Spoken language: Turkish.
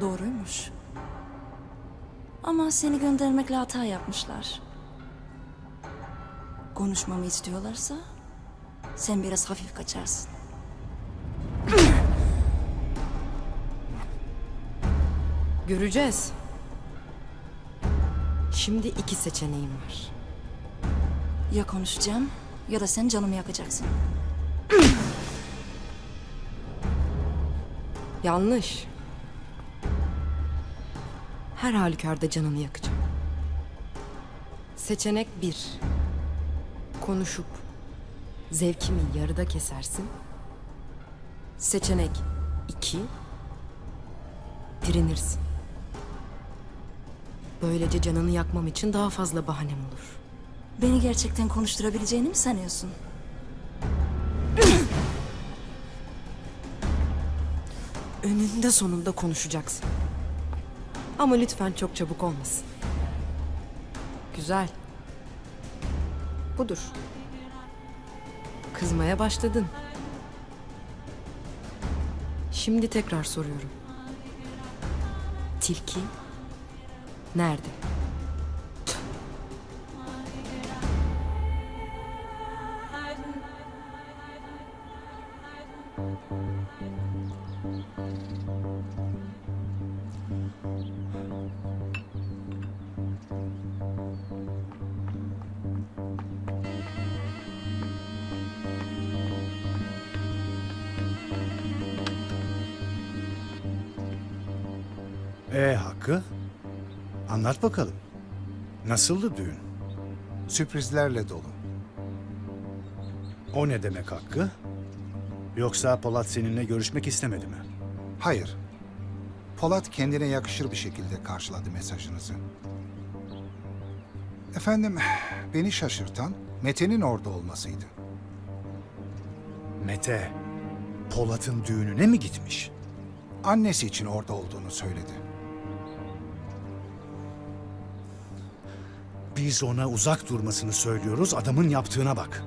Doğruymuş. Ama seni göndermekle hata yapmışlar. Konuşmamı istiyorlarsa sen biraz hafif kaçarsın. Göreceğiz. Şimdi iki seçeneğim var. Ya konuşacağım ya da sen canımı yakacaksın. Yanlış. Her halükarda canını yakacağım. Seçenek bir. Konuşup zevkimi yarıda kesersin. Seçenek iki. Direnirsin. Böylece canını yakmam için daha fazla bahanem olur. Beni gerçekten konuşturabileceğini mi sanıyorsun? Önünde sonunda konuşacaksın. Ama lütfen çok çabuk olmasın. Güzel. Budur. Kızmaya başladın. Şimdi tekrar soruyorum. Tilki nerede? E Hakkı? Anlat bakalım. Nasıldı düğün? Sürprizlerle dolu. O ne demek Hakkı? Yoksa Polat seninle görüşmek istemedi mi? Hayır. Polat kendine yakışır bir şekilde karşıladı mesajınızı. Efendim, beni şaşırtan Mete'nin orada olmasıydı. Mete, Polat'ın düğününe mi gitmiş? Annesi için orada olduğunu söyledi. Biz ona uzak durmasını söylüyoruz, adamın yaptığına bak.